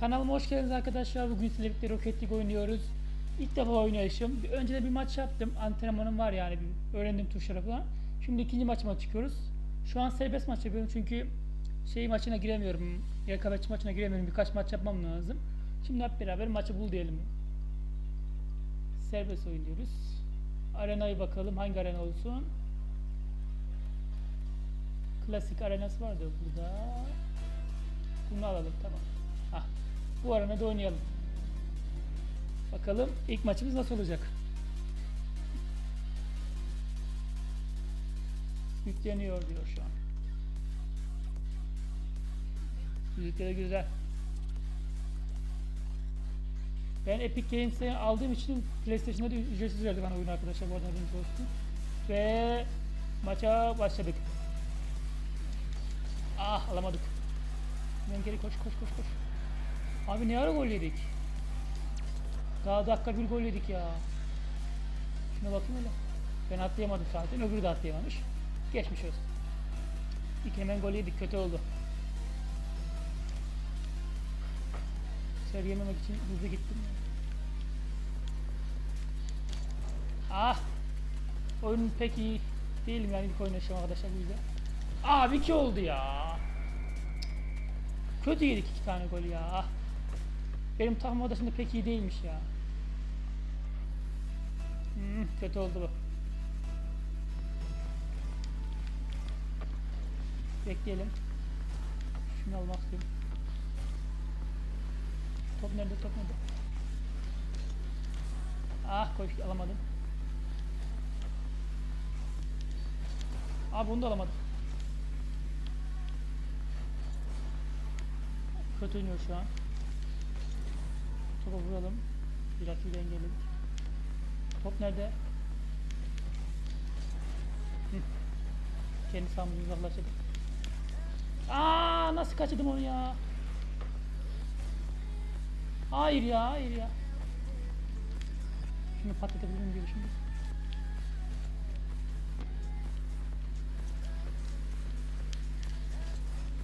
Kanalıma hoş geldiniz arkadaşlar. Bugün sizlerle birlikte Rocket League oynuyoruz. İlk defa oynayışım. Önceden bir maç yaptım. Antrenmanım var yani. Öğrendim tuşları falan. Şimdi ikinci maçıma çıkıyoruz. Şu an serbest maç yapıyorum çünkü şey maçına giremiyorum. Rekabetçi maçına giremiyorum. Birkaç maç yapmam lazım. Şimdi hep beraber maçı bul diyelim. Serbest oynuyoruz. Arenayı bakalım. Hangi arena olsun? Klasik arenası vardı burada. Bunu alalım tamam. Hah. Bu arenada oynayalım. Bakalım ilk maçımız nasıl olacak? Yükleniyor diyor şu an. Müzikleri güzel. Ben Epic Games'i aldığım için PlayStation'da da ücretsiz verdi bana oyun arkadaşlar bu arada haberiniz olsun. Ve maça başladık. Ah alamadık. Hemen geri koş koş koş koş. Abi ne ara gol yedik? Daha dakika bir gol yedik ya. Şuna bakayım öyle. Ben atlayamadım zaten. Öbürü de atlayamamış. Geçmiş olsun. İlk hemen gol yedik. Kötü oldu. Ser yememek için hızlı gittim. Ah! Oyun pek iyi değilim yani ilk oynayışım arkadaşlar bu yüzden. Abi iki oldu ya. Kötü yedik iki tane gol ya. Ah. Benim takım odasında pek iyi değilmiş ya. Hmm, kötü oldu bu. Bekleyelim. Şunu almak istiyorum. Top nerede? Top nerede? Ah koş alamadım. Abi bunu da alamadım. Kötü oynuyor şu an. Topa vuralım. Bir rakibi engelledik. Top nerede? Kendi sahamızı uzaklaştırdık. Aa nasıl kaçırdım onu ya? Hayır ya, hayır ya. Şunu patlatabilir miyim düşündüm.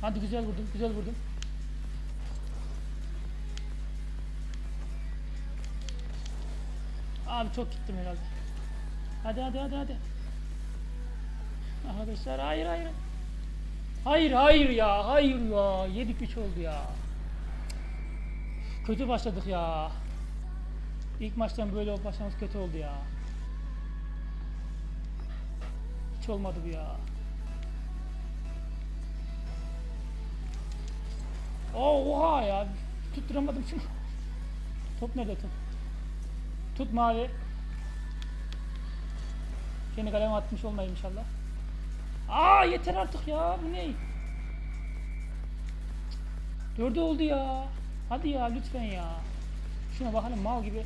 Hadi güzel vurdum, güzel vurdum. Abi çok gittim herhalde. Hadi hadi hadi hadi. Arkadaşlar hayır hayır. Hayır hayır ya hayır ya. 7 3 oldu ya. Kötü başladık ya. İlk maçtan böyle başlamamız kötü oldu ya. Hiç olmadı bu ya. Oha ya. Tutturamadım şunu. Top nerede top? Tut mavi. Kendi kaleme atmış olmayayım inşallah. Aa yeter artık ya. Bu ne? Dördü oldu ya. Hadi ya lütfen ya. Şuna bakalım mal gibi.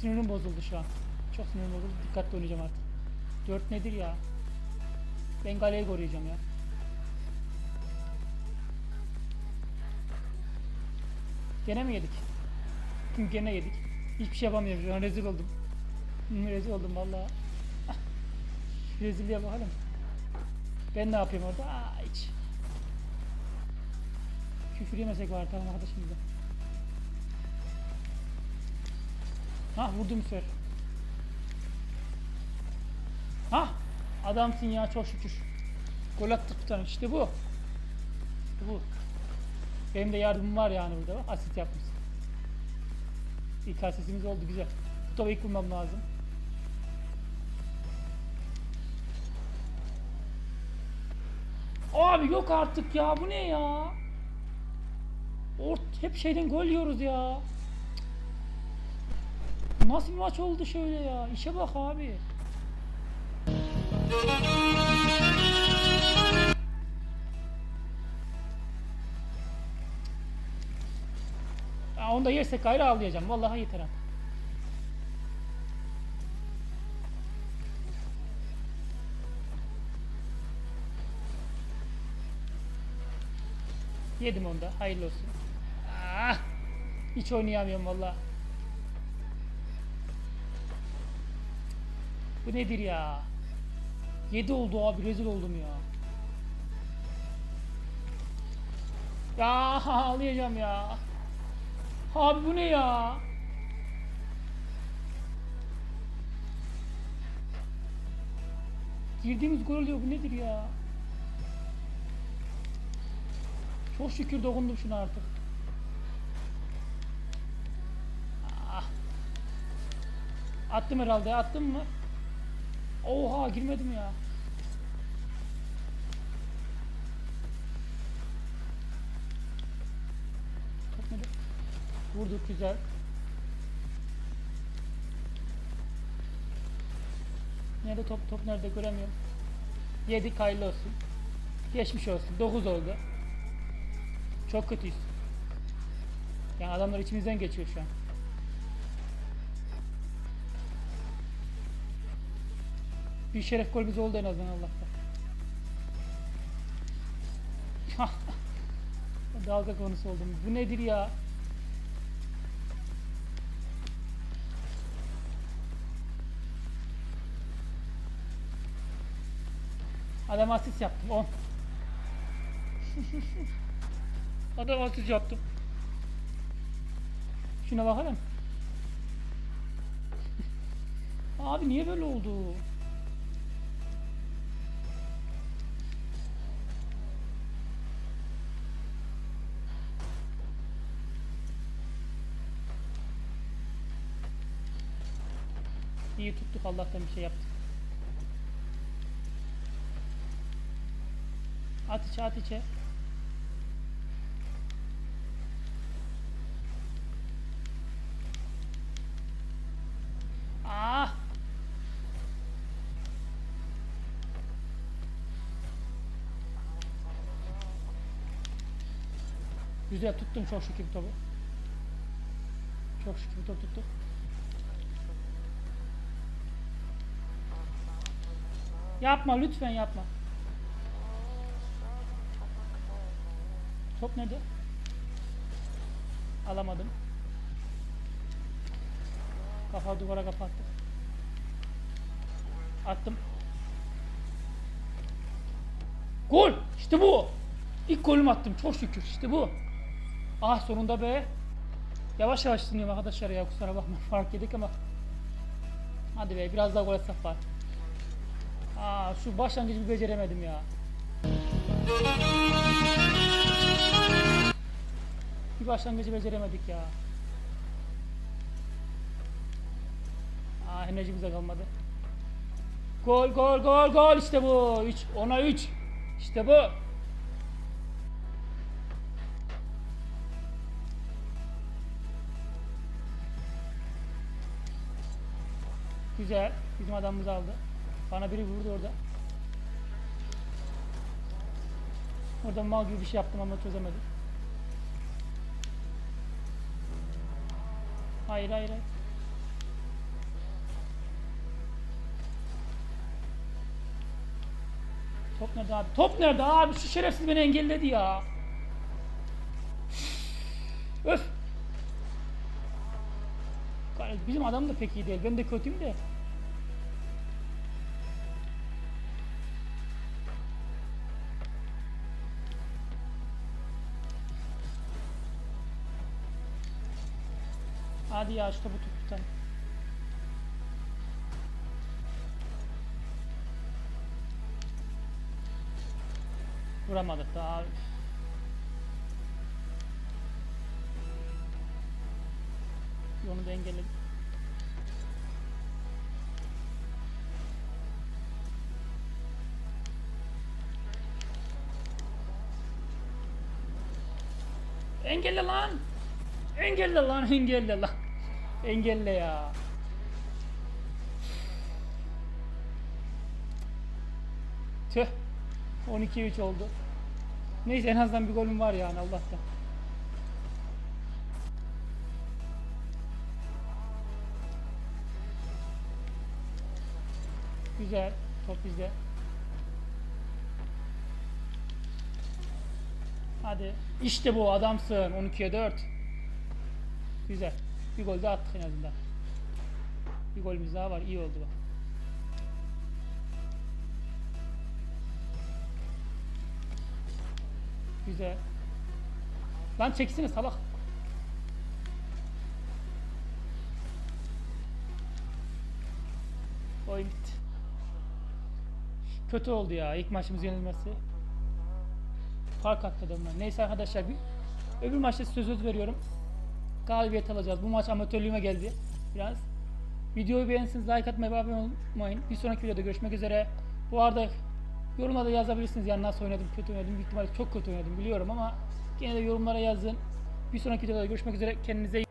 Sinirim bozuldu şu an. Çok sinirim bozuldu. Dikkatli oynayacağım artık. Dört nedir ya? Ben kaleyi koruyacağım ya. Gene mi yedik? Çünkü gene yedik. Hiçbir şey yapamıyorum şu rezil oldum. Hı, rezil oldum vallahi. Rezilliğe bakalım. Ben ne yapayım orada? Aa, hiç. Küfür yemesek var tamam arkadaşım bize. Hah vurdum sefer. Hah adamsın ya çok şükür. Gol attık bir tane işte bu. İşte bu. Benim de yardımım var yani burada bak asist yapmışsın. İlk asistimiz oldu güzel. İlk bulmam lazım. Abi yok artık ya bu ne ya? Ort hep şeyden gol yiyoruz ya. Nasıl bir maç oldu şöyle ya? İşe bak abi. Onu da yersek gayrı ağlayacağım. Vallahi yeter artık. Yedim onu da. Hayırlı olsun. Ah! Hiç oynayamıyorum valla. Bu nedir ya? 7 oldu abi rezil oldum ya. Ya ağlayacağım ya. Abi bu ne ya? Girdiğimiz gol oluyor bu nedir ya? Çok şükür dokundum şuna artık. Ah. Attım herhalde. Attım mı? Oha girmedim ya. Top nerede? Vurduk güzel. Nerede top top nerede göremiyorum. Yedik hayırlı olsun. Geçmiş olsun. 9 oldu. Çok kötüyüz. Yani adamlar içimizden geçiyor şu an. Bir şeref gol bize oldu en azından Allah'tan. Dalga konusu oldum. Bu nedir ya? Adam asist yaptım 10. Adam asist yaptım. Şuna bakalım. Abi niye böyle oldu? İyi tuttuk Allah'tan bir şey yaptık. At içe at içe. Ah! Güzel tuttum çok şükür topu. Çok şükür top tuttuk. Yapma lütfen yapma. Top nerede? Alamadım. Kafa duvara kapattı. Attım. Gol! İşte bu! İlk golümü attım çok şükür işte bu. Ah sonunda be. Yavaş yavaş dinliyorum arkadaşlar ya kusura bakma fark yedik ama. Hadi be biraz daha gol atsak var. Aa şu başlangıcı bir beceremedim ya. Bir başlangıcı beceremedik ya. Aa enerjimize kalmadı. Gol gol gol gol işte bu. 3 ona 3. İşte bu. Güzel. Bizim adamımız aldı. Bana biri vurdu orada. Orada mal gibi bir şey yaptım ama çözemedim. Hayır hayır. Top nerede abi? Top nerede abi? Şu şerefsiz beni engelledi ya. Öf. Bizim adam da pek iyi değil. Ben de kötüyüm de. Hadi ya şu topu tut bir tane. Vuramadık daha. Onu da engelledik. Engelle lan! Engelle lan, engelle lan. Engelle ya. Tüh. 12-3 oldu. Neyse en azından bir golüm var yani Allah'tan. Güzel. Top bizde. Hadi. İşte bu adamsın. 12'ye 4. Güzel. Bir gol daha attık en azından. Bir golümüz daha var. İyi oldu bak. Güzel. Lan çeksene salak. Oyun bitti. Kötü oldu ya ilk maçımız yenilmesi. Fark attı adamlar. Neyse arkadaşlar bir öbür maçta söz veriyorum. Galibiyet alacağız. Bu maç amatörlüğüme geldi. Biraz. Videoyu beğenirseniz like atmayı ve abone olmayın. Bir sonraki videoda görüşmek üzere. Bu arada yorumlarda yazabilirsiniz yani nasıl oynadım, kötü oynadım. Büyük ihtimalle çok kötü oynadım biliyorum ama gene de yorumlara yazın. Bir sonraki videoda görüşmek üzere. Kendinize iyi